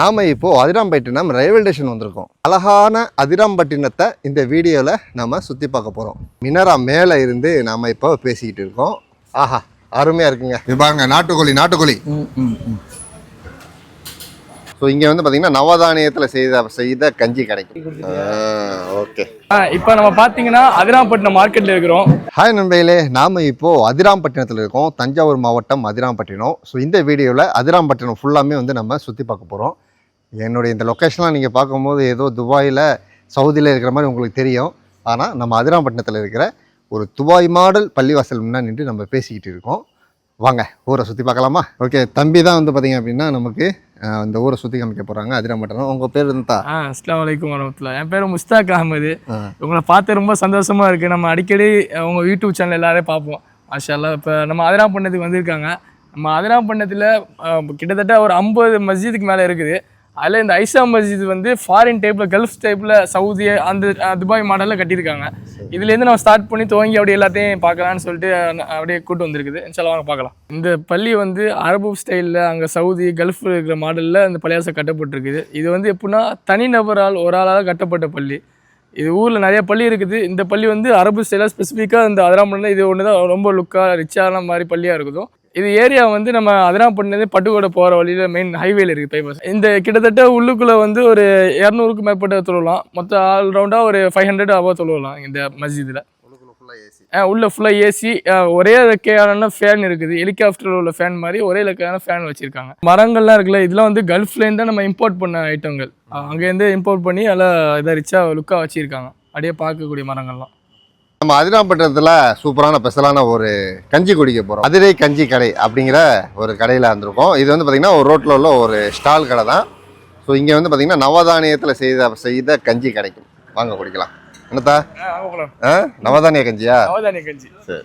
நாம இப்போ Adirampattinam railway station வந்திருக்கோம். அழகான அதிராம்பட்டினத்தை இந்த வீடியோவில் நம்ம சுற்றி பார்க்க போகிறோம் மினரா மேலே இருந்து நாம இப்போ பேசிக்கிட்டு இருக்கோம். ஆஹா அருமையாக இருக்குங்க. இது பாருங்க நாட்டுக்கோழி நாட்டுக்கோழி. ஸோ இங்கே வந்து பார்த்தீங்கன்னா நவதானியத்தில் செய்த செய்த கஞ்சி கிடைக்கும். ஓகே. இப்போ நம்ம பார்த்தீங்கன்னா அதிராம்பட்டினம் மார்க்கெட்டில் இருக்கிறோம். ஹாய் நண்பர்களே நாம் இப்போது அதிராம்பட்டினத்தில் இருக்கோம். தஞ்சாவூர் மாவட்டம் அதிராம்பட்டினம். ஸோ இந்த வீடியோவில் அதிராம்பட்டினம் ஃபுல்லாமே வந்து நம்ம சுற்றி பார்க்க போகிறோம் என்னுடைய இந்த லொக்கேஷன்லாம் நீங்கள் பார்க்கும்போது ஏதோ துபாயில் சவுதியில் இருக்கிற மாதிரி உங்களுக்கு தெரியும். ஆனால் நம்ம அதிராம்பட்டினத்தில் இருக்கிற ஒரு துபாய் மாடல் பள்ளிவாசல் முன்னாடி நின்று நம்ம பேசிக்கிட்டு இருக்கோம். வாங்க ஊரை சுற்றி பார்க்கலாமா? ஓகே தம்பி தான் வந்து பார்த்தீங்க அப்படின்னா நமக்கு அஹ், இந்த ஊரை சுற்றி காமிக்க போகிறாங்க அதிராம்பட்டினம் உங்கள் பேர் இருந்தா ஆ அஸ்லாம் வலைக்கும் வரமத்துல்லா. என் பேர் முஸ்தாக் அகமது. உங்களை பார்த்து ரொம்ப சந்தோஷமா இருக்கு. நம்ம அடிக்கடி அஹ், உங்க யூடியூப் சேனல் எல்லாரையும் பார்ப்போம். மாஷால்லா இப்போ நம்ம அதிராம்பட்டினத்துக்கு வந்திருக்காங்க. நம்ம அதிராம்பட்டினத்தில் கிட்டத்தட்ட ஒரு ஐம்பது மஸ்ஜிதுக்கு மேலே இருக்குது. அதில் இந்த ஐஷா மஸ்ஜித் வந்து ஃபாரின் டைப்பில் கல்ஃப் டைப்பில் சவுதி அந்த துபாய் மாடலில் கட்டியிருக்காங்க. இதுலேருந்து நம்ம ஸ்டார்ட் பண்ணி துவங்கி அப்படியே எல்லாத்தையும் பார்க்கலான்னு சொல்லிட்டு அப்படியே கூட்டு வந்திருக்குது. இன்ஷால்லா வாங்க பார்க்கலாம். இந்த பள்ளி வந்து அரபு ஸ்டைலில் அங்கே சவுதி கல்ஃப் இருக்கிற மாடலில் இந்த பள்ளியாசம் கட்டப்பட்டிருக்குது. இது வந்து எப்படின்னா தனிநபரால் ஒரு ஆளால் கட்டப்பட்ட பள்ளி. இது ஊரில் நிறைய பள்ளி இருக்குது. இந்த பள்ளி வந்து அரபு ஸ்டைலாக ஸ்பெசிஃபிக்காக இந்த அதிராம்பட்டினம் இது ஒன்று தான் ரொம்ப லுக்காக ரிச்சான மாதிரி பள்ளியாக இருக்குதும். இது ஏரியா வந்து நம்ம அதிராம்பட்டினம் பட்டுக்கோடை போகிற வழியில் மெயின் ஹைவேல இருக்குது பைபாஸ் இந்த கிட்டத்தட்ட உள்ளுக்குள்ளே வந்து ஒரு இரநூறுக்கு மேற்பட்ட தொழுவலாம். மொத்தம் ஆல்ரவுண்டாக ஒரு ஃபைவ் ஹண்ட்ரட் அபோவ் தொழுவலாம் இந்த மஸ்ஜிதில். ஏசி உள்ள ஃபுல்லாக ஏசி ஒரே ரெக்கையான ஃபேன் இருக்குது. ஹெலிகாப்டர் உள்ள ஃபேன் மாதிரி ஒரே ரெக்கையான ஃபேன் வச்சிருக்காங்க. மரங்கள்லாம் இருக்குல்ல இதெல்லாம் வந்து கல்ஃப்லேருந்து தான் நம்ம இம்போர்ட் பண்ண ஐட்டங்கள் அங்கேருந்து இம்போர்ட் பண்ணி எல்லாம் இதாக ரிச்சாக லுக்காக வச்சிருக்காங்க. அப்படியே பார்க்கக்கூடிய மரங்கள்லாம். நம்ம அதிராம்பட்டினத்தில் சூப்பரான ஸ்பெஷலான ஒரு கஞ்சி குடிக்க போகிறோம் அதிரை கஞ்சி கடை அப்படிங்கிற ஒரு கடையில் வந்திருக்கோம் இது வந்து பார்த்திங்கன்னா ஒரு ரோட்டில் உள்ள ஒரு ஸ்டால் கடை தான். ஸோ இங்கே வந்து பார்த்திங்கன்னா நவதானியத்தில் செய்த செய்த கஞ்சி கிடைக்கும். வாங்க குடிக்கலாம். என்னத்தா? ஆ நவதானிய கஞ்சியா? நவதானிய கஞ்சி. சரி.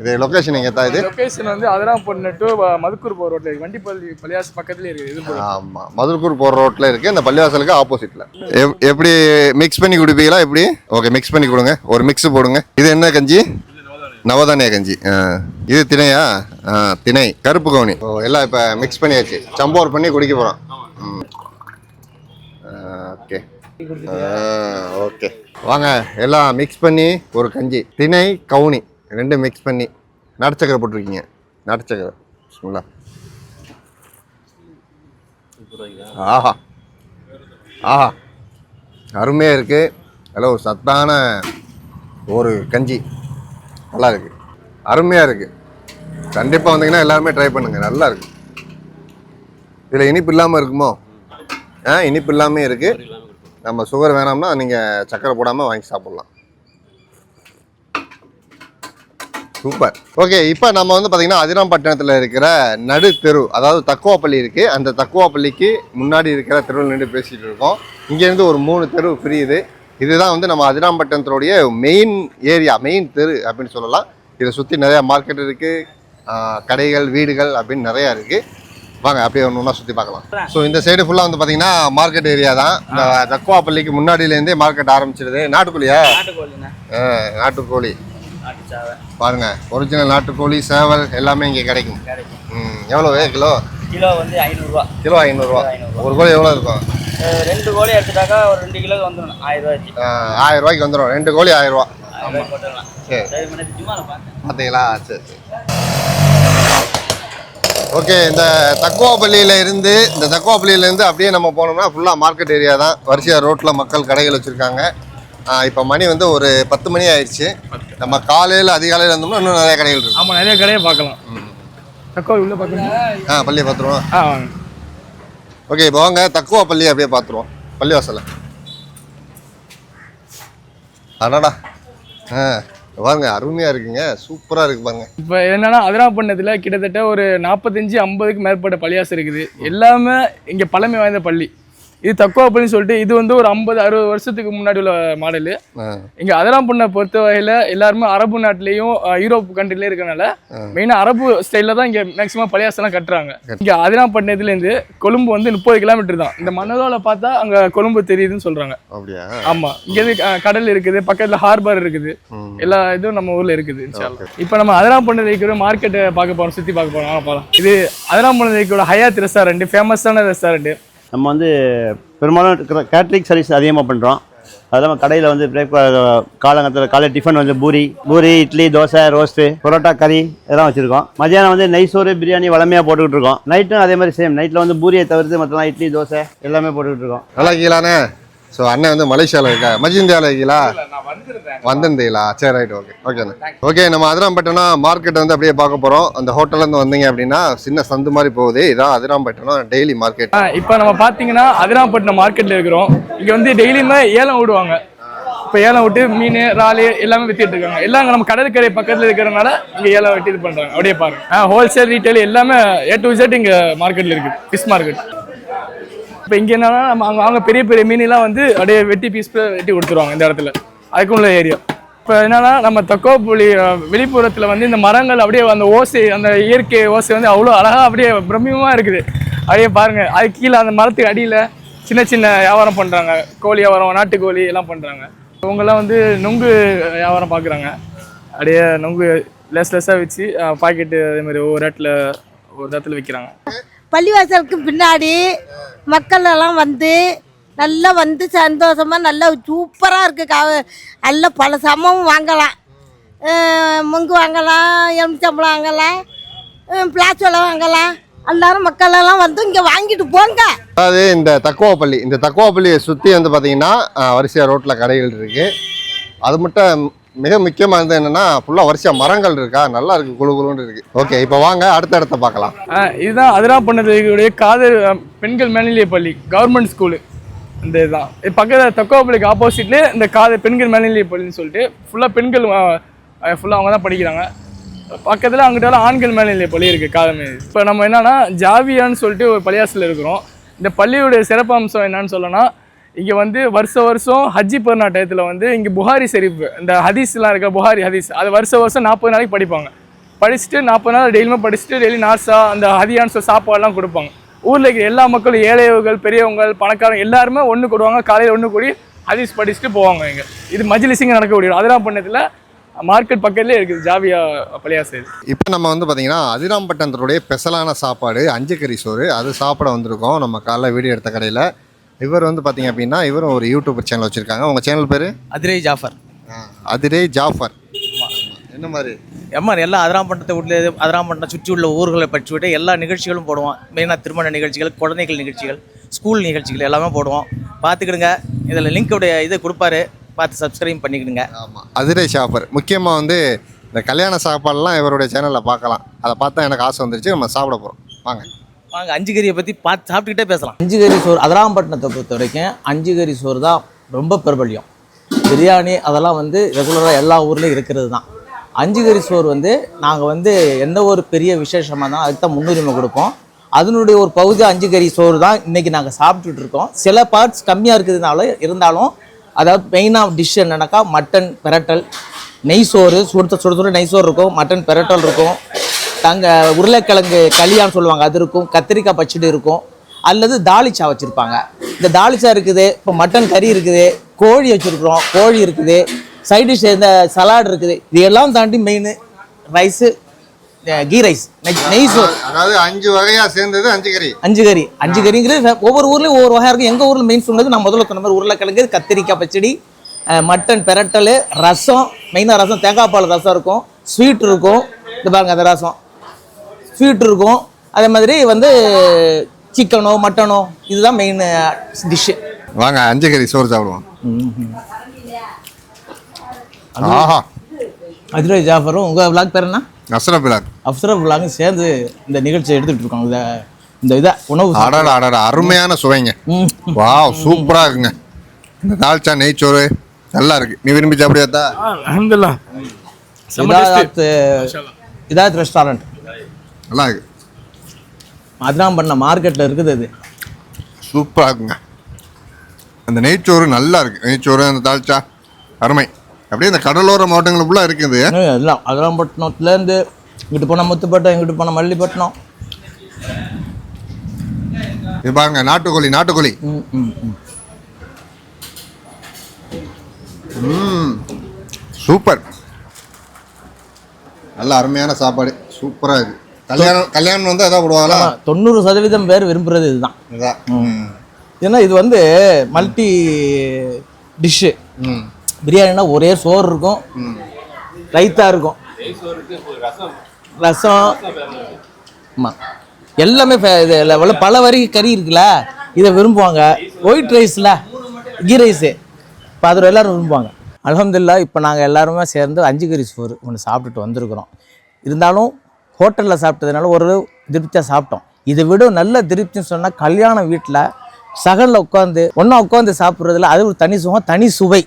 இது லொக்கேஷன் எங்கேத்தா இது? லொக்கேஷன் வந்து அதிராம்பட்டினம் டு மதுக்கூர் போகிற ரோட்டில் இருக்குது வண்டிப்பள்ளி பள்ளியாசு பக்கத்துலேயே இருக்குது. இது. ஆமாம் மதுர்கூர் போகிற ரோட்டில் இருக்குது இந்த பள்ளிவாசலுக்கு ஆப்போசிட்டில் எப்படி மிக்ஸ் பண்ணி குடிப்பீங்களா எப்படி? ஓகே மிக்ஸ் பண்ணி கொடுங்க. ஒரு மிக்ஸ் போடுங்க. இது என்ன கஞ்சி? நவதானிய கஞ்சி. இது திணையா? திணை. கருப்பு கவுனி. ஓ எல்லாம் இப்போ மிக்ஸ் பண்ணியாச்சு. சம்போர் பண்ணி குடிக்க போகிறோம் ஓகே ஓகே வாங்க. எல்லாம் மிக்ஸ் பண்ணி ஒரு கஞ்சி. திணை கவுனி. ரெண்டும் மிக்ஸ் பண்ணி நாட்டுச்சக்கரை போட்டிருக்கீங்க. நாட்டுச்சக்கரை பிஸ்மில்லா. ஆஹா. ஆஹா. அருமையாக இருக்குது அதில் ஒரு சத்தான ஒரு கஞ்சி. நல்லா இருக்குது அருமையாக இருக்குது கண்டிப்பாக வந்தீங்கன்னா எல்லாருமே ட்ரை பண்ணுங்கள் நல்லா இருக்கு. இதில் இனிப்பு இல்லாமல் இருக்குமோ? ஆ இனிப்பு இல்லாமல் இருக்குது நம்ம சுகர் வேணாம்னா நீங்கள் சக்கரை போடாமல் வாங்கி சாப்பிட்லாம். சூப்பர். ஓகே இப்போ நம்ம வந்து பார்த்தீங்கன்னா அதிராம்பட்டினத்தில் இருக்கிற நடு தெரு அதாவது தக்குவாப்பள்ளி இருக்குது அந்த தக்குவாப்பள்ளிக்கு முன்னாடி இருக்கிற தெருவில் நின்று பேசிகிட்டு இருக்கோம். இங்கேருந்து ஒரு மூணு தெரு பிரியுது. இதுதான் வந்து நம்ம அதிராம்பட்டினத்தினுடைய மெயின் ஏரியா மெயின் தெரு அப்படின்னு சொல்லலாம். இதை சுற்றி நிறையா மார்க்கெட் இருக்குது கடைகள் வீடுகள் அப்படின்னு நிறையா இருக்குது வாங்க அப்படியே ஒன்று ஒன்றா சுற்றி பார்க்கலாம். ஸோ இந்த சைடு ஃபுல்லாக வந்து பார்த்தீங்கன்னா மார்க்கெட் ஏரியா தான். இந்த தக்குவாப்பள்ளிக்கு முன்னாடியிலேருந்தே மார்க்கெட் ஆரம்பிச்சிடுது நாட்டுக்கோழியா? நாட்டுக்கோழி. பாருங்க ஒரிஜினல் நாட்டுக்கோழி சேவல் எல்லாமே இங்கே கிடைக்கும். ம் எவ்வளோ கிலோ? கிலோ வந்து ஐநூறுரூவா கிலோ ஐநூறுரூவா ஒரு கோழி எவ்வளோ இருக்கும்? ரெண்டு கோழி எடுத்துட்டாக்கா ஒரு ரெண்டு கிலோ வந்துடும் ஆயிரம் ரூபாய்க்கு. ஆயிரம் ரூபாய்க்கு வந்துடும் ரெண்டு கோழி ஆயிரம் ரூபா. சரி. பார்த்தீங்களா சரி சரி. ஓகே இந்த தக்குவாப்பள்ளியில இருந்து இந்த தக்குவாப்பள்ளியில இருந்து அப்படியே நம்ம போனோம்னா ஃபுல்லாக மார்க்கெட் ஏரியா தான். வரிசையாக ரோட்டில் மக்கள் கடைகள் வச்சுருக்காங்க. இப்போ மணி வந்து ஒரு பத்து மணி ஆயிடுச்சு. நம்ம காலையில் அதிகாலையில் இருந்தோம்னா இன்னும் நிறைய கடைகள் இருக்கு. ஆமாம் நிறைய கடையை பார்க்கலாம். தக்கோல் உள்ள பார்க்கணும்? ஆ பள்ளியை பார்த்துருவோம். ஆ ஓகே இப்போ வாங்க. தக்குவா பள்ளி அப்படியே பார்த்துருவோம். பள்ளிவாசல. அடடா. ஆ பாருங்க அருமையாக இருக்குங்க. சூப்பராக இருக்கு பாருங்க. இப்போ என்னன்னா அதிராப்பட்டினத்தில் கிட்டத்தட்ட ஒரு நாற்பத்தஞ்சு ஐம்பதுக்கு மேற்பட்ட பள்ளியாசம் இருக்குது. எல்லாமே இங்கே பழமை வாய்ந்த பள்ளி. இது தக்குவா பள்ளின்னு சொல்லிட்டு இது வந்து ஒரு ஐம்பது அறுபது வருஷத்துக்கு முன்னாடி உள்ள மாடலு இங்கே அதிராம்பட்டினை பொறுத்த வகையில் எல்லாருமே அரபு நாட்டிலையும் யூரோப் கண்ட்ரிலையும் இருக்கனால மெயினாக அரபு ஸ்டைலில் தான் இங்கே மேக்ஸிமம் பள்ளியாசம்லாம் கட்டுறாங்க. இங்கே அதிராம்பட்டினத்துலேருந்து கொழும்பு வந்து முப்பது கிலோமீட்டர் தான். இந்த மன்னதோவில் பார்த்தா அங்கே கொழும்பு தெரியுதுன்னு சொல்கிறாங்க அப்படியா? ஆமாம் இங்கேருந்து கடல் இருக்குது பக்கத்தில் ஹார்பர் இருக்குது. எல்லா இதுவும் நம்ம ஊர்ல இருக்குது இப்போ நம்ம அதிராம்பட்டினம் இருக்கிற மார்க்கெட்டை பார்க்க போறோம் சுத்தி பார்க்க போறோம். வாங்க போகலாம் இது அதிராம்பட்டினம் இருக்கிற ஹயாத் ரெஸ்டாரண்ட் ஃபேமஸான ரெஸ்டாரண்ட் நம்ம வந்து பெரும்பாலும் கேட்ரிங் சர்வீஸ் அதிகமாக பண்ணுறோம் அது இல்லாமல் கடையில் வந்து பிரேக்ஃபாஸ்ட் காலங்கத்தில் காலை டிஃபன் வந்து பூரி பூரி இட்லி தோசை ரோஸ்ட்டு பரோட்டா கறி இதெல்லாம் வச்சுருக்கோம். மதியானம் வந்து நெய் சோறு பிரியாணி வளமையாக போட்டுக்கிட்டு இருக்கோம். நைட்டும் அதே மாதிரி சேம் நைட்டில் வந்து பூரியை தவிர்த்து மற்றலாம் இட்லி தோசை எல்லாமே போட்டுக்கிட்டு இருக்கோம். நல்லா கீழானே ஸோ அண்ணன் வந்து மலேசியாவில் இருக்கா மஜிந்தியாவில் இருக்கீங்களா? வந்திருந்தீங்களா? சரி ரைட் ஓகே ஓகேண்ணே ஓகே நம்ம அதிராம்பட்டினம் மார்க்கெட் வந்து அப்படியே பார்க்க போகிறோம் அந்த ஹோட்டல்லேருந்து வந்தீங்க அப்படின்னா சின்ன சந்து மாதிரி போகுது. இதான் அதிராம்பட்டினம் டெய்லி மார்க்கெட் இப்போ நம்ம பார்த்தீங்கன்னா அதிராம்பட்டினம் மார்க்கெட்டில் இருக்கிறோம். இங்கே வந்து டெய்லியுமே ஏலம் விடுவாங்க. இப்போ ஏலம் விட்டு மீன் இறால் எல்லாமே வித்துட்டு இருக்காங்க. எல்லாம் நம்ம கடற்கரை பக்கத்தில் இருக்கிறனால இங்கே ஏலம் வெட்டி இது பண்ணுறாங்க அப்படியே பாருங்க. ஹோல்சேல் ரீட்டைல் எல்லாமே ஏ டு Z இங்கே மார்க்கெட்டில் இருக்குது ஃபிஷ் மார்க்கெட் இப்போ இங்கே என்னன்னா நம்ம அங்கே அங்கே பெரிய பெரிய மீனெல்லாம் வந்து அப்படியே வெட்டி பீஸ் வெட்டி கொடுத்துருவாங்க இந்த இடத்துல. அதுக்கு உள்ள ஏரியா இப்போ என்னன்னா நம்ம தக்கோப்புலி வெளிப்புறத்தில் வந்து இந்த மரங்கள் அப்படியே அந்த ஓசை அந்த இயற்கை ஓசை வந்து அவ்வளோ அழகாக அப்படியே பிரம்மியமாக இருக்குது. அப்படியே பாருங்கள் அது கீழே அந்த மரத்துக்கு அடியில் சின்ன சின்ன வியாபாரம் பண்ணுறாங்க கோழி வியாபாரம் நாட்டுக்கோழி எல்லாம் பண்ணுறாங்க இவங்கெல்லாம் வந்து நுங்கு வியாபாரம் பார்க்குறாங்க அப்படியே நுங்கு லெஸ் லெஸ்ஸாக வச்சு பாக்கெட்டு அதே மாதிரி ஒவ்வொரு இடத்துல ஒரு இடத்துல விற்கிறாங்க பள்ளிவாசலுக்கு பின்னாடி மக்கள் எல்லாம் வந்து நல்லா வந்து சந்தோஷமா நல்லா சூப்பராக இருக்குது கா நல்ல பல சமமும் வாங்கலாம். முங்கு வாங்கலாம் எலுமிச்சம்பழம் வாங்கலாம் பிளாச்சோளம் வாங்கலாம். எல்லாரும் மக்கள் எல்லாம் வந்து இங்கே வாங்கிட்டு போங்க. அதாவது இந்த தக்குவாப்பள்ளி இந்த தக்குவாப்பள்ளியை சுற்றி வந்து பார்த்தீங்கன்னா வரிசையாக ரோட்டில் கடைகள் இருக்குது அது மட்டும் மிக முக்கியமானது என்னென்னா ஃபுல்லாக வரிசையாக மரங்கள் இருக்கா? நல்லா இருக்குது குழு குழுன்னு இருக்குது ஓகே இப்போ வாங்க அடுத்த இடத்த பார்க்கலாம். இதுதான் இதுதான் பண்ணதுடைய காதல் பெண்கள் மேல்நிலைய பள்ளி கவர்மெண்ட் ஸ்கூலு இந்த இதுதான். பக்கத்தில் தக்கோப்பள்ளிக்கு ஆப்போசிட்லேயே இந்த காதல் பெண்கள் மேல்நிலைய பள்ளின்னு சொல்லிட்டு ஃபுல்லாக பெண்கள் ஃபுல்லாக அவங்க தான் படிக்கிறாங்க. பக்கத்தில் அங்கிட்ட ஆண்கள் மேல்நிலைப் பள்ளி இருக்குது காதமே இப்போ நம்ம என்னன்னா ஜாவியான்னு சொல்லிட்டு ஒரு பள்ளியாசில் இருக்கிறோம். இந்த பள்ளியுடைய சிறப்பம்சம் என்னன்னு சொல்லணும்னா இங்கே வந்து வருஷ வருஷம் ஹஜ்ஜி பெருநா டயத்தில் வந்து இங்கே புகாரி செரிப்பு இந்த ஹதீஸ்லாம் இருக்க புகாரி ஹதீஸ் அது வருஷ வருஷம் நாற்பது நாளைக்கு படிப்பாங்க. படிச்சுட்டு நாற்பது நாள் டெய்லியுமே படிச்சுட்டு டெய்லி நார்ஸா அந்த ஹதியான்ஸ் சாப்பாடுலாம் கொடுப்பாங்க. ஊரில் இருக்கிற எல்லா மக்களும் ஏழையவர்கள் பெரியவங்கள் பணக்காரங்க எல்லாருமே ஒன்று கூடுவாங்க காலையில் ஒன்று கூடி ஹதீஸ் படிச்சுட்டு போவாங்க இங்கே. இது மஜ்லிஸிங்க நடக்கக்கூடிய அதெல்லாம் பண்ணதில் மார்க்கெட் பக்கத்துலேயே இருக்குது ஜாவியா பழையா இது இப்போ நம்ம வந்து பார்த்தீங்கன்னா அதிராம்பட்டினத்துடைய ஸ்பெஷலான சாப்பாடு அஞ்சு கறி சோறு அது சாப்பிட வந்திருக்கோம். நம்ம காலைல வீடியோ எடுத்த கடையில். இவர் வந்து பார்த்தீங்க அப்படின்னா இவரும் ஒரு யூடியூப் சேனல் வச்சுருக்காங்க. உங்கள் சேனல் பேர்? அதிரை ஜாஃபர். அதிரே ஜாஃபர். என்ன மாதிரி? எம்ஆர் எல்லா அதிராம்பட்டத்தை உள்ள அதிராம்பட்டம் சுற்றி உள்ள ஊர்களை பற்றி விட்டு எல்லா நிகழ்ச்சிகளும் போடுவோம் மெயினாக திருமண நிகழ்ச்சிகள் குழந்தைகள் நிகழ்ச்சிகள் ஸ்கூல் நிகழ்ச்சிகள் எல்லாமே போடுவோம் பார்த்துக்கிடுங்க. இதில் லிங்க்குடைய இதை கொடுப்பாரு. பார்த்து சப்ஸ்கிரைப் பண்ணிக்கிடுங்க. ஆமாம் அதிரே ஷாஃபர் முக்கியமாக வந்து இந்த கல்யாண சாப்பாடுலாம் இவருடைய சேனலில் பார்க்கலாம். அதை பார்த்தா எனக்கு ஆசை வந்துருச்சு. நம்ம சாப்பிட போகிறோம் வாங்க. வாங்க அஞ்சு கறியை பற்றி பார்த்து சாப்பிட்டுக்கிட்டே பேசலாம். அஞ்சு கறி சோறு அதராம்பட்டினத்தை பொறுத்த வரைக்கும் அஞ்சு கறி சோறு தான் ரொம்ப பிரபல்யம். பிரியாணி அதெல்லாம் வந்து ரெகுலராக எல்லா ஊர்லேயும் இருக்கிறது தான் அஞ்சு கறி சோறு வந்து நாங்கள் வந்து எந்த ஒரு பெரிய விசேஷமாக இருந்தாலும் அதுக்கு தான் முன்னுரிமை கொடுப்போம். அதனுடைய ஒரு பகுதி அஞ்சு கறி சோறு தான் இன்றைக்கி நாங்கள் சாப்பிட்டுட்டு இருக்கோம். சில பார்ட்ஸ் கம்மியாக இருக்கிறதுனால இருந்தாலும் அதாவது மெயினாக டிஷ் என்னென்னாக்கா மட்டன் பெரட்டல் நெய் சோறு சுடுத்த சுட சுட நெய் சோறு இருக்கும் மட்டன் பெரட்டல் இருக்கும். தங்க உருளைக்கிழங்கு களியான்னு சொல்லுவாங்க. அது இருக்கும். கத்திரிக்காய் பச்சடி இருக்கும். அல்லது தாளிச்சா வச்சுருப்பாங்க. இந்த தாளிச்சா இருக்குது. இப்போ மட்டன் கறி இருக்குது. கோழி வச்சுருக்குறோம். கோழி இருக்குது. சைட் டிஷ் இந்த சலாட் இருக்குது. இது எல்லாம் தாண்டி மெயின் ரைஸு கீ ரைஸ் நெய் சோறு. அதாவது அஞ்சு வகையாக சேர்ந்தது அஞ்சு கறி. அஞ்சு கறி. அஞ்சு கறிங்கிறது ஒவ்வொரு ஊர்லேயும் ஒவ்வொரு வகையாக இருக்கும் எங்கள் ஊரில் மெயின் சொன்னது நான் முதல்ல சொன்ன மாதிரி உருளைக்கிழங்கு கத்திரிக்காய் பச்சடி மட்டன் பெரட்டல் ரசம். மெயினாக ரசம். தேங்காய் பால் ரசம் இருக்கும். ஸ்வீட் இருக்கும். இது பாருங்க அந்த ரசம். ஸ்வீட் இருக்கும் அதே மாதிரி வந்து சிக்கனோ மட்டனோ இதுதான் மெயின் டிஷ்ஷு வாங்க அஞ்சு கறி சோறு சாப்பிடுவோம் ஆஹா அதிரை ஜாஃபரும் உங்கள் விளாக் பேர் என்ன அஸ்ரப் பிலாக் அப்சரப் விளாகும் சேர்ந்து இந்த நிகழ்ச்சியை எடுத்துகிட்டு இருக்கோம் இதை இந்த இதை உணவு. அடடா அடடா அருமையான சுவைங்க ம். வாவ் சூப்பரா இருக்குங்க இந்த தால்ச்சா நெய்ச்சோறு நல்லா இருக்கு நீ விரும்பி சாப்பிடுயாத்தா அஹமதுல்லா இதாத் ரெஸ்டாரண்ட் நல்லா இருக்கு. அதெல்லாம் பண்ண மார்க்கெட்டில் இருக்குது அது. சூப்பரா இருக்குங்க. அந்த நெய்ச்சோறு நல்லா இருக்கு. நெய்ச்சோறு அந்த தால்ச்சா அருமை. அப்படியே இந்த கடலோர மாவட்டங்கள் ஃபுல்லாக இருக்குது எல்லாம் அதெல்லாம் பட்டணத்துலேருந்து இங்கிட்டு போனால் முத்துப்பட்டம் இங்கிட்டு போனால் மல்லிப்பட்டினம். இது பாருங்க நாட்டுக்கோழி நாட்டுக்கோழி. ம் சூப்பர் நல்ல அருமையான சாப்பாடு. சூப்பராக இருக்கு. கல்யாணம் கல்யாணம் வந்து அதான் போடுவாங்களா? தொண்ணூறு சதவீதம் பேர் விரும்புறது இதுதான். ஏன்னா இது வந்து மல்டி டிஷ்ஷு. ம். பிரியாணினா ஒரே சோறு இருக்கும். ரைத்தா இருக்கும். ரசம். ஆமாம் எல்லாமே இது லெவலில் பல வரி கறி இருக்குல்ல இதை விரும்புவாங்க. ஒயிட் ரைஸில் கீ ரைஸு. இப்போ அதில் எல்லாரும் விரும்புவாங்க. அல்ஹம்துலில்லா இப்போ நாங்கள் எல்லாருமே சேர்ந்து அஞ்சு கறி சோறு ஒன்று சாப்பிட்டுட்டு வந்திருக்கிறோம். இருந்தாலும் ஹோட்டலில் சாப்பிட்டதுனால ஒரு திருப்தியாக சாப்பிட்டோம். இதை விட நல்ல திருப்தின்னு சொன்னால் கல்யாண வீட்டில் சகலில் உட்காந்து ஒன்றா உட்காந்து சாப்பிட்றதுல அது ஒரு தனி சுகம் தனி சுவை.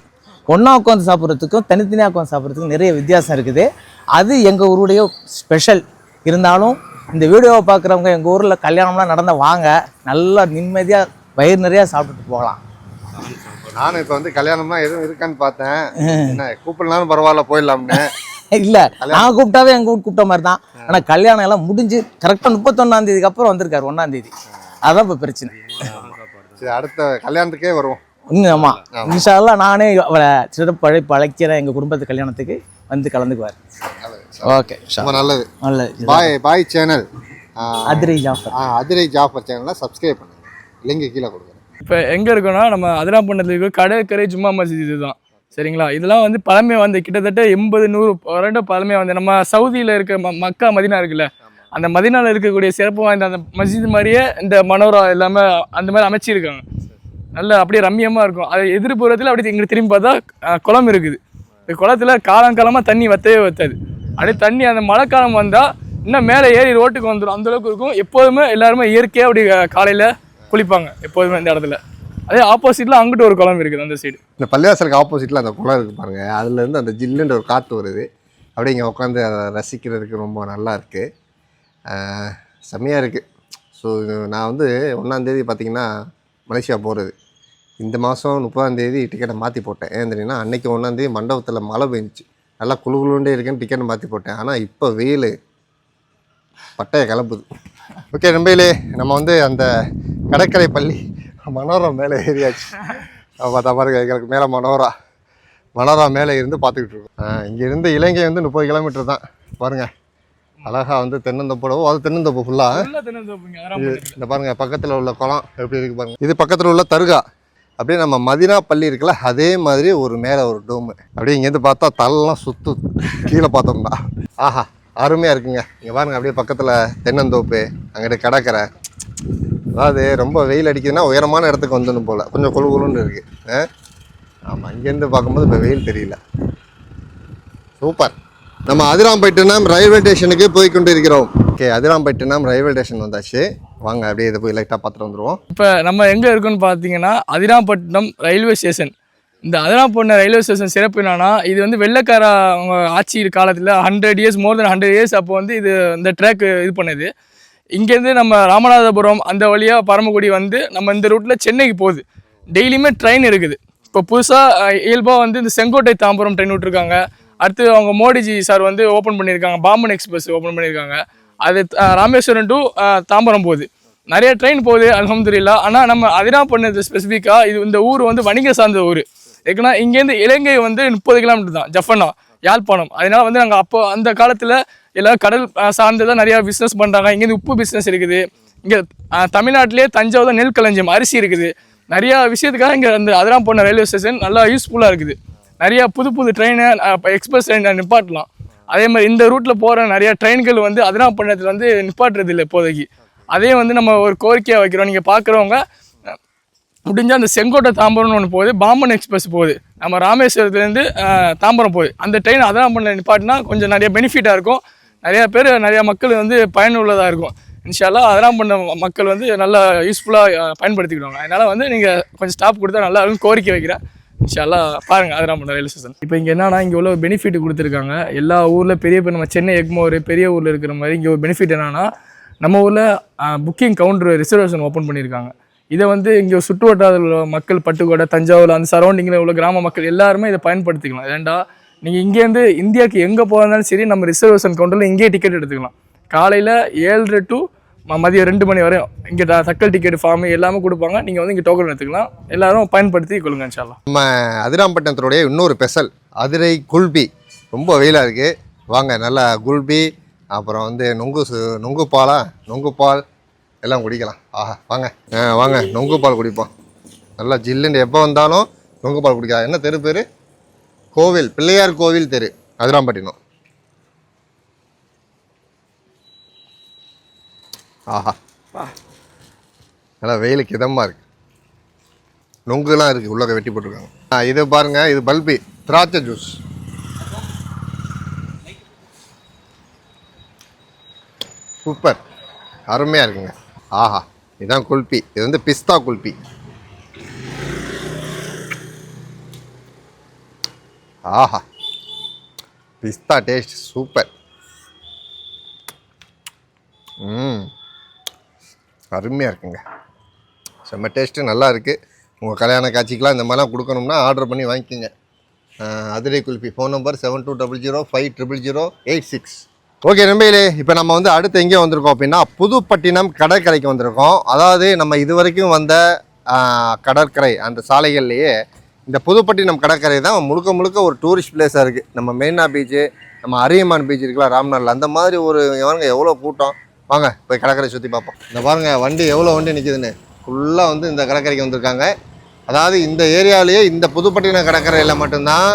ஒன்றா உட்காந்து சாப்பிட்றதுக்கும் தனித்தனியாக உட்காந்து சாப்பிட்றதுக்கும் நிறைய வித்தியாசம் இருக்குது. அது எங்கள் ஊருடைய ஸ்பெஷல் இருந்தாலும் இந்த வீடியோவை பார்க்குறவங்க எங்கள் ஊரில் கல்யாணம்லாம் நடந்த வாங்க. நல்லா நிம்மதியாக வயிறு நிறையா சாப்பிட்டுட்டு போகலாம். நானும் இப்போ வந்து கல்யாணம்லாம் எதுவும் இருக்கான்னு பார்த்தேன். என்ன கூப்பிடலாம்னு பரவாயில்ல போயிடலாம்னு. இல்லை. நான் கூப்பிட்டாவே எங்கள் வீட்டு கூப்பிட்ட மாதிரி தான் ஆனால் கல்யாணம் எல்லாம் முடிஞ்சு கரெக்டாக முப்பத்தொன்னாம் தேதிக்கு அப்புறம் வந்திருக்காரு ஒன்றாம் தேதி. அதான் இப்போ பிரச்சனை. அடுத்த கல்யாணத்துக்கே வருவோம். ஆமாம் இன்ஷால்லாம் நானே அவளை சிறப்பு அழைப்பு அழைக்கிறேன் எங்கள் குடும்பத்து கல்யாணத்துக்கு வந்து கலந்துக்குவார். ஓகே ரொம்ப நல்லது. நல்லது. Bye bye channel Adirai Jafar. Adirai Jafar சேனலை சப்ஸ்கிரைப் பண்ணுங்க. லிங்க் கீழே கொடுக்குறேன். இப்போ எங்கே இருக்கோம்னா நம்ம அதிராப்பண்ணத்துக்கு கடற்கரை ஜும்மா மஸ்ஜித் இதுதான். சரிங்களா? இதெல்லாம் வந்து பழமை வந்து கிட்டத்தட்ட எண்பது நூறு வருடம் பழமை வந்து நம்ம சவுதியில் இருக்க ம மக்கா மதினா இருக்குல்ல? அந்த மதினாவில் இருக்கக்கூடிய சிறப்பு வாய்ந்த அந்த மஸ்ஜித் மாதிரியே இந்த மனோரா எல்லாமே அந்த மாதிரி அமைச்சிருக்காங்க. நல்ல அப்படியே ரம்மியமாக இருக்கும். அது எதிர்புறத்தில் அப்படியே இங்கே திரும்பி பார்த்தா குளம் இருக்குது. இந்த குளத்துல காலங்காலமாக தண்ணி வத்தவே வத்தாது. அப்படியே தண்ணி அந்த மழைக்காலம் வந்தால் இன்னும் மேலே ஏறி ரோட்டுக்கு வந்துடும் அந்தளவுக்கு இருக்கும். எப்போதுமே எல்லாருமே இயற்கையாக அப்படி காலையில் குளிப்பாங்க. எப்போதுமே இந்த இடத்துல. அதே ஆப்போசிட்டில் அங்கிட்டு ஒரு குளம் இருக்குது அந்த சைடு இந்த பள்ளிவாசலுக்கு ஆப்போசிட்டில் அந்த குளம் இருக்குது பாருங்க. அதுலேருந்து அந்த ஜில்லுன்ற ஒரு காற்று வருது. அப்படியே இங்கே உட்காந்து அதை ரசிக்கிறதுக்கு ரொம்ப நல்லா இருக்குது செம்மையாக இருக்குது ஸோ நான் வந்து ஒன்றாந்தேதி பார்த்தீங்கன்னா மலேசியா போகிறது இந்த மாதம் முப்பதாந்தேதி டிக்கெட்டை மாற்றி போட்டேன். ஏன் தெரியுன்னா அன்றைக்கி ஒன்றாந்தேதி மண்டபத்தில் மழை பெஞ்சிச்சு. நல்லா குளு குழுண்டே இருக்கேன்னு டிக்கெட்டை மாற்றி போட்டேன். ஆனால் இப்போ வெயில். பட்டையை கிளம்புது. ஓகே நம்பையிலே நம்ம வந்து அந்த கடற்கரை பள்ளி மனோரா மேலே ஏறியாச்சு. பார்த்தா பாருங்க எங்களுக்கு மேலே மனோரா. மனோரா மேலே இருந்து பார்த்துக்கிட்டு இருக்கோம். இங்கே இருந்து இலங்கை வந்து முப்பது கிலோமீட்டர் தான். பாருங்க அழகா வந்து தென்னந்தோப்போடவோ அது தென்னந்தோப்பு ஃபுல்லாக இந்த பாருங்க பக்கத்தில் உள்ள குளம் எப்படி இருக்கு பாருங்க. இது பக்கத்தில் உள்ள தர்கா. அப்படியே நம்ம மதினா பள்ளி இருக்குல்ல அதே மாதிரி ஒரு மேலே ஒரு டோமு அப்படியே இங்கேருந்து பார்த்தா தலெல்லாம் சுத்து கீழே பார்த்தோம்னா. ஆஹா அருமையாக இருக்குங்க. இங்கே பாருங்க அப்படியே பக்கத்தில் தென்னந்தோப்பு அங்கிட்டு கடற்கரை அதாவது ரொம்ப வெயில் அடிக்குதுன்னா உயரமான இடத்துக்கு வந்துடணும் போல். கொஞ்சம் குழு குழுன்னு இருக்குது ஆமாம் இங்கேருந்து பார்க்கும்போது இப்போ வெயில் தெரியல. சூப்பர் நம்ம அதிராம்பட்டினம் ரயில்வே ஸ்டேஷனுக்கு போய் கொண்டு இருக்கிறோம் ஓகே அதிராம்பட்டினம் ரயில்வே ஸ்டேஷன் வந்தாச்சு. வாங்க அப்படியே இதை போய் லைட்டாக பார்த்துட்டு வந்துடுவோம் இப்போ நம்ம எங்கே இருக்குன்னு பார்த்தீங்கன்னா அதிராம்பட்டினம் ரயில்வே ஸ்டேஷன். இந்த அதிராம்பட்டினம் ரயில்வே ஸ்டேஷன் சிறப்பு என்னன்னா இது வந்து வெள்ளக்கார அவங்க ஆட்சி காலத்தில் hundred years more then hundred years அப்போ வந்து இது இந்த ட்ராக் இது பண்ணுது. இங்கேருந்து நம்ம ராமநாதபுரம் அந்த வழியாக பரமக்குடி வந்து நம்ம இந்த ரூட்டில் சென்னைக்கு போகுது. டெய்லியுமே ட்ரெயின் இருக்குது. இப்போ புதுசாக இயல்பாக வந்து இந்த செங்கோட்டை தாம்பரம் ட்ரெயின் விட்ருக்காங்க அடுத்து அவங்க மோடிஜி சார் வந்து ஓப்பன் பண்ணியிருக்காங்க. பாம்பன் எக்ஸ்பிரஸ் ஓப்பன் பண்ணியிருக்காங்க. அது ராமேஸ்வரம் டு தாம்பரம் போகுது. நிறைய ட்ரெயின் போகுது அலமதுல்லா ஆனால் நம்ம அதிராம் பண்ணது ஸ்பெசிஃபிக்காக இது இந்த ஊர் வந்து வணிக சார்ந்த ஊர். ஏன்னா இங்கேருந்து இலங்கை வந்து முப்பது கிலோமீட்டர் தான் ஜஃபனா. யாழ்ப்பாணம். அதனால வந்து நாங்கள் அப்போ அந்த காலத்தில் எல்லாம் கடல் அஹ், சார்ந்ததான் நிறையா பிஸ்னஸ் பண்ணுறாங்க இங்கேருந்து உப்பு பிஸ்னஸ் இருக்குது. இங்கே தமிழ்நாட்டிலே தஞ்சாவூர் நெல் களஞ்சியம் அரிசி இருக்குது. நிறையா விஷயத்துக்காக இங்கே அந்த அதெல்லாம் போன ரயில்வே ஸ்டேஷன் நல்லா யூஸ்ஃபுல்லாக இருக்குது. நிறையா புது புது ட்ரெயினை எக்ஸ்பிரஸ் ட்ரெயினை நிப்பாட்டலாம். அதே மாதிரி இந்த ரூட்டில் போகிற நிறையா ட்ரெயின்கள் வந்து அதெல்லாம் பண்ணத்தில் வந்து நிப்பாட்டுறது இல்லை இப்போதைக்கு. அதே வந்து நம்ம ஒரு கோரிக்கையாக வைக்கிறோம். நீங்கள் பார்க்குறவங்க முடிஞ்சால் அந்த செங்கோட்டை தாம்பரம்னு ஒன்று போகுது பாம்பன் எக்ஸ்பிரஸ் போகுது. நம்ம ராமேஸ்வரத்துலேருந்து தாம்பரம் போகுது. அந்த ட்ரெயின் அதான் பண்ண நிப்பாட்டினா கொஞ்சம் நிறைய பெனிஃபிட்டாக இருக்கும். நிறையா பேர் நிறையா மக்கள் வந்து பயனுள்ளதாக இருக்கும். இன்ஷால்லா அதெல்லாம் பண்ண மக்கள் வந்து நல்லா யூஸ்ஃபுல்லாக பயன்படுத்திக்கிடுவாங்க. அதனால் வந்து நீங்கள் கொஞ்சம் ஸ்டாப் கொடுத்தா நல்லா இருக்கும் கோரிக்கை வைக்கிறேன். இன்ஷால்லா பாருங்கள் அதெல்லாம் பண்ண ரயில்வே ஸ்டேஷன் இப்போ இங்கே என்னன்னா இங்கே உள்ள பெனிஃபிட் கொடுத்துருக்காங்க. எல்லா ஊரில் பெரிய பெரிய நம்ம சென்னை எக்மோர் பெரிய ஊரில் இருக்கிற மாதிரி இங்கே ஒரு பெனிஃபிட் என்னென்னா நம்ம ஊரில் புக்கிங் கவுண்டர் ரிசர்வேஷன் ஓப்பன் பண்ணியிருக்காங்க இதை வந்து இங்கே சுற்று வட்டாரத்தில் உள்ள மக்கள் பட்டுக்கோட்டை தஞ்சாவூர் அந்த சரௌண்டிங்கில் உள்ள கிராம மக்கள் எல்லாருமே இதை பயன்படுத்திக்கலாம். ஏண்டா நீங்கள் இங்கேருந்து இந்தியாவுக்கு எங்கே போகிறதாலும் சரி நம்ம ரிசர்வேஷன் கவுண்டரில் இங்கேயே டிக்கெட் எடுத்துக்கலாம். காலையில் ஏழரை டு மதியம் ரெண்டு மணி வரையும் இங்கே தக்கல் டிக்கெட் ஃபார்ம் எல்லாமே கொடுப்பாங்க. நீங்கள் வந்து இங்கே டோக்கன் எடுத்துக்கலாம். எல்லாரும் பயன்படுத்தி கொள்ளுங்க இன்ஷால்லா நம்ம அதிராம்பட்டினத்துடைய இன்னொரு ஸ்பெஷல் அதிரை குல்பி. ரொம்ப வெயிலாக இருக்குது வாங்க நல்லா குல்பி அப்புறம் வந்து நொங்கு சு- நொங்கு பாலா நொங்கு பால் எல்லாம் குடிக்கலாம். ஆஹா வாங்க. ஆ வாங்க நொங்கு பால் குடிப்போம். நல்லா ஜில்லுன்னு எப்போ வந்தாலும் நொங்கு பால் குடிக்கலாம். என்ன தெரு பேர்? கோவில் பிள்ளையார் கோவில் தெரு. அதிராம்பட்டினம் ஆஹா. நல்லா வெயிலுக்கு இதமாக இருக்கு. நொங்குலாம் இருக்குது உள்ளக வெட்டி போட்டிருக்காங்க. ஆ இது பாருங்க இது பல்பி திராட்சை ஜூஸ். சூப்பர். அருமையாக இருக்குங்க. ஆஹா இதுதான் குல்பி. இது வந்து பிஸ்தா குல்பி. ஆஹா பிஸ்தா டேஸ்ட் சூப்பர். ம் அருமையாக இருக்குங்க. செம்ம டேஸ்ட்டு நல்லா இருக்குது உங்கள் கல்யாண காட்சிக்கெலாம் இந்த மாதிரிலாம் கொடுக்கணும்னா ஆர்டர் பண்ணி வாங்கிக்கோங்க. Adirai kulfi phone number seven two double zero five triple zero eight six. Okay நம்பையிலே இப்போ நம்ம வந்து அடுத்து எங்கே வந்திருக்கோம் அப்படின்னா புதுப்பட்டினம் கடற்கரைக்கு வந்திருக்கோம். அதாவது நம்ம இது வரைக்கும் வந்த கடற்கரை அந்த சாலைகள்லேயே இந்த புதுப்பட்டினம் கடற்கரை தான் முழுக்க முழுக்க ஒரு டூரிஸ்ட் பிளேஸாக இருக்குது நம்ம மெரினா பீச்சு நம்ம அரியமான் பீச் இருக்குல்ல ராம்நாட்டில் அந்த மாதிரி ஒரு எவனுங்க எவ்வளோ கூட்டம். வாங்க போய் கடற்கரை சுற்றி பார்ப்போம். இந்த பாருங்க வண்டி எவ்வளோ வண்டி நிற்கிதுன்னு ஃபுல்லாக வந்து இந்த கடற்கரைக்கு வந்திருக்காங்க. அதாவது இந்த ஏரியாவிலேயே இந்த புதுப்பட்டினம் கடற்கரையில் மட்டும்தான்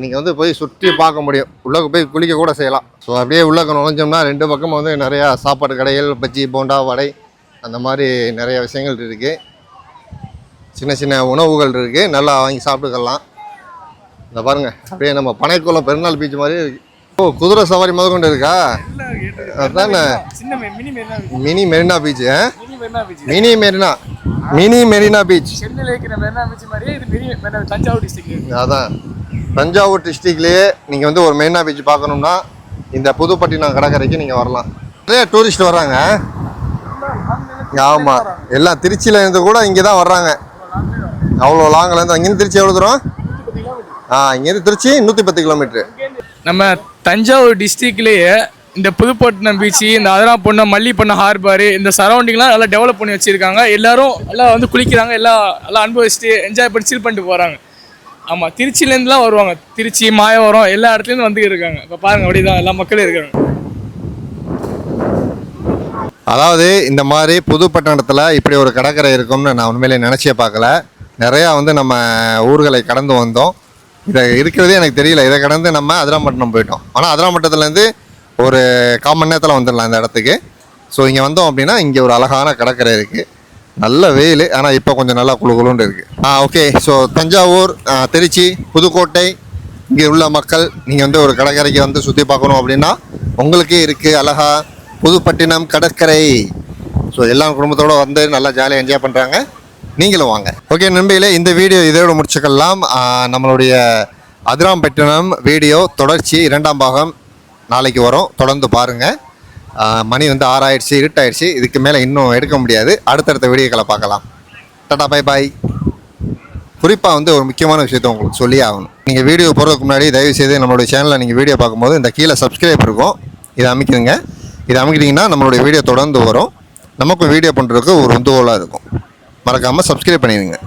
நீங்கள் வந்து போய் சுற்றி பார்க்க முடியும். உள்ளே போய் குளிக்க கூட செய்யலாம். ஸோ அப்படியே உள்ளே நுழைஞ்சோம்னா ரெண்டு பக்கம் வந்து நிறையா சாப்பாடு கடைகள் பஜ்ஜி போண்டா வடை அந்த மாதிரி நிறைய விஷயங்கள் இருக்குது சின்ன சின்ன உணவுகள் இருக்குது நல்லா வாங்கி சாப்பிட்டுக்கலாம். இந்த பாருங்க. அப்படியே நம்ம பனைக்குளம் பெருநாள் பீச் மாதிரி இருக்கு. ஓ குதிரை சவாரி முதற்கொண்டு இருக்கா? அதானே. சின்ன mini Marina beach mini Marina. Mini Marina mini Marina beach அதான். தஞ்சாவூர் டிஸ்ட்ரிக்ட்லேயே நீங்கள் வந்து ஒரு மெரினா பீச் பார்க்கணும்னா இந்த புதுப்பட்டினம் கடற்கரைக்கு நீங்கள் வரலாம். நிறைய டூரிஸ்ட் வர்றாங்க. ஆமாம் எல்லாம் திருச்சியிலேருந்து கூட இங்கே தான் வர்றாங்க. அவ்வளோ லாங்கிலேருந்து அங்கேருந்து திருச்சி எவ்வளோ தூரம்? ஆ இங்கேருந்து திருச்சி நூற்றி பத்து கிலோமீட்ரு நம்ம தஞ்சாவூர் டிஸ்ட்ரிக்ட்லேயே இந்த புதுப்பட்டினம் பீச்சு இந்த அதிராப்பட்டினம் மல்லிப்பட்டினம் ஹார்பர் இந்த சரௌண்டிங்லாம் நல்லா டெவலப் பண்ணி வச்சுருக்காங்க. எல்லோரும் எல்லாம் வந்து குளிக்கிறாங்க. எல்லாம் எல்லாம் அனுபவிச்சுட்டு என்ஜாய் பண்ணி சீல் பண்ணிட்டு போகிறாங்க ஆமாம் திருச்சிலேருந்துலாம் வருவாங்க. திருச்சி மாயவரம் எல்லா இடத்துலேருந்து வந்து இருக்காங்க. இப்போ பாருங்க அப்படிதான் எல்லா மக்களும் இருக்காங்க. அதாவது இந்த மாதிரி புதுப்பட்டணத்தில் இப்படி ஒரு கடற்கரை இருக்கும்னு நான் உண்மையிலே நினச்சே பார்க்கல. நிறையா வந்து நம்ம ஊர்களை கடந்து வந்தோம். இதை இருக்கிறதே எனக்கு தெரியல. இதை கடந்து நம்ம அதிராம்பட்டினம் போயிட்டோம். ஆனால் அதிராம்பட்டத்துலேருந்து ஒரு கால் மணி நேரத்தில் வந்துடலாம் இந்த இடத்துக்கு. ஸோ இங்கே வந்தோம் அப்படின்னா இங்கே ஒரு அழகான கடற்கரை இருக்குது நல்ல வெயில் ஆனால் இப்போ கொஞ்சம் நல்லா குளு குளுன்னு இருக்குது ஆ ஓகே ஸோ தஞ்சாவூர் திருச்சி புதுக்கோட்டை இங்கே உள்ள மக்கள் நீங்கள் வந்து ஒரு கடற்கரைக்கு வந்து சுற்றி பார்க்கணும் அப்படின்னா உங்களுக்கே இருக்குது அழகா புதுப்பட்டினம் கடற்கரை. ஸோ எல்லாம் குடும்பத்தோடு வந்து நல்லா ஜாலியாக என்ஜாய் பண்ணுறாங்க நீங்களும் வாங்க. ஓகே நண்பர்களே இந்த வீடியோ இதோட முடிச்சுக்கலாம். நம்மளுடைய அதிராம்பட்டினம் வீடியோ தொடர்ச்சி இரண்டாம் பாகம் நாளைக்கு வரும். தொடர்ந்து பாருங்கள் மணி வந்து ஆறாயிடுச்சு இருட்டாயிடுச்சு. இதுக்கு மேலே இன்னும் எடுக்க முடியாது. அடுத்தடுத்த வீடியோக்களை பார்க்கலாம். டாடா பை பாய் குறிப்பாக வந்து ஒரு முக்கியமான விஷயத்தை உங்களுக்கு சொல்லி ஆகணும். நீங்கள் வீடியோ போகிறதுக்கு முன்னாடி தயவு செய்து நம்மளுடைய சேனலில் நீங்கள் வீடியோ பார்க்கும்போது இந்த கீழே சப்ஸ்கிரைப் இருக்கும். இதை அமைக்கிறீங்க இதை அமைக்கிட்டீங்கன்னா நம்மளுடைய வீடியோ தொடர்ந்து வரும். நமக்கும் வீடியோ பண்ணுறதுக்கு ஒரு உந்துகோலாக இருக்கும். மறக்காமல் சப்ஸ்கிரைப் பண்ணிடுங்க.